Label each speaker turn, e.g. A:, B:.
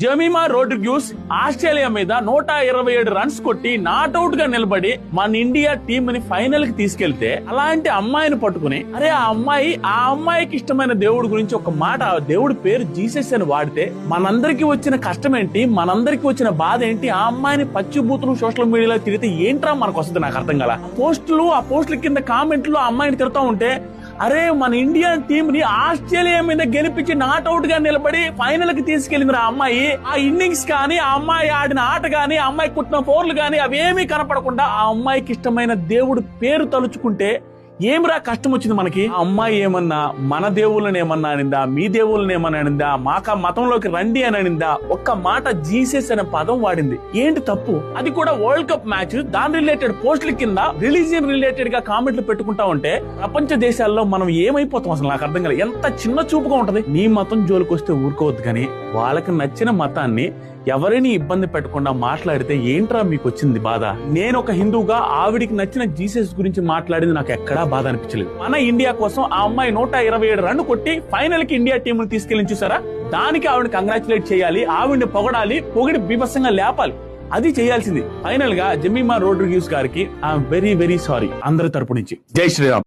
A: Jemimah Rodrigues Australia మీద నూట ఇరవై ఏడు రన్స్ కొట్టి నాట్అవుట్గా నిలబడి మన ఇండియా టీమ్ని ఫైనల్కి తీసుకెళ్తే అలాంటి అమ్మాయిని పట్టుకుని అరే ఆ అమ్మాయి ఆ అమ్మాయికి ఇష్టమైన దేవుడి గురించి ఒక మాట దేవుడి పేరు జీసస్ అని వాడితే మనందరికి వచ్చిన కష్టం ఏంటి? మనందరికి వచ్చిన బాధ ఏంటి? ఆ అమ్మాయిని పచ్చిబూతులు సోషల్ మీడియాలో తిరిగితే ఏంట్రా మనకు వస్తుంది నాకు అర్థం కదా పోస్టులు ఆ పోస్టుల కింద కామెంట్లు ఆ అమ్మాయిని తిరుగుతూ ఉంటే అరే మన ఇండియన్ టీం ని ఆస్ట్రేలియా మీద గెలిపించి నాట్అవుట్గా నిలబడి ఫైనల్కి తీసుకెళ్ళింది ఆ అమ్మాయి. ఆ ఇన్నింగ్స్ కానీ ఆ అమ్మాయి ఆడిన ఆట కానీ ఆ అమ్మాయి కుట్టిన ఫోర్లు కానీ అవేమీ కనపడకుండా ఆ అమ్మాయికి ఇష్టమైన దేవుడు పేరు తలుచుకుంటే ఏమిరా కష్టం వచ్చింది మనకి అమ్మాయి ఏమన్నా మన దేవుళ్ళని ఏమన్నా అనిందా? మీ దేవుళ్ళని ఏమన్నా అనిందా? మాక మతంలోకి రండి అని అనిందా? ఒక్క మాట జీసస్ అనే పదం వాడింది. ఏంటి తప్పు? అది కూడా వరల్డ్ కప్ మ్యాచ్. దాని రిలేటెడ్ పోస్టుల కింద రిలీజియన్ రిలేటెడ్గా కామెంట్లు పెట్టుకుంటా ఉంటే ప్రపంచ దేశాల్లో మనం ఏమైపోతాం అసలు? నాకు అర్థం కాలేదు. ఎంత చిన్న చూపుగా ఉంటది. నీ మతం జోలికి వస్తే ఊరుకోవద్దు కానీ వాళ్ళకి నచ్చిన మతాన్ని ఎవరిని ఇబ్బంది పెట్టకుండా మాట్లాడితే ఏంట్రా మీకు వచ్చింది బాధ? నేను ఒక హిందూగా ఆవిడికి నచ్చిన జీసస్ గురించి మాట్లాడింది నాకు ఎక్కడా బాధ అనిపించలేదు. మన ఇండియా కోసం ఆ అమ్మాయి నూట ఇరవై ఏడు రన్ కొట్టి ఫైనల్కి ఇండియా టీం తీసుకెళ్ళి చూసారా? దానికి ఆవిడని కంగ్రాచులేట్ చేయాలి ఆవిడని పొగడాలి పొగిడి బీభత్సంగా లేపాలి. అది చేయాల్సింది. ఫైనల్గా జమీమా రోడ్రిగ్యూస్ గారికి ఐఎమ్ వెరీ వెరీ సారీ అందరి తరపు నుంచి. జై శ్రీరామ్.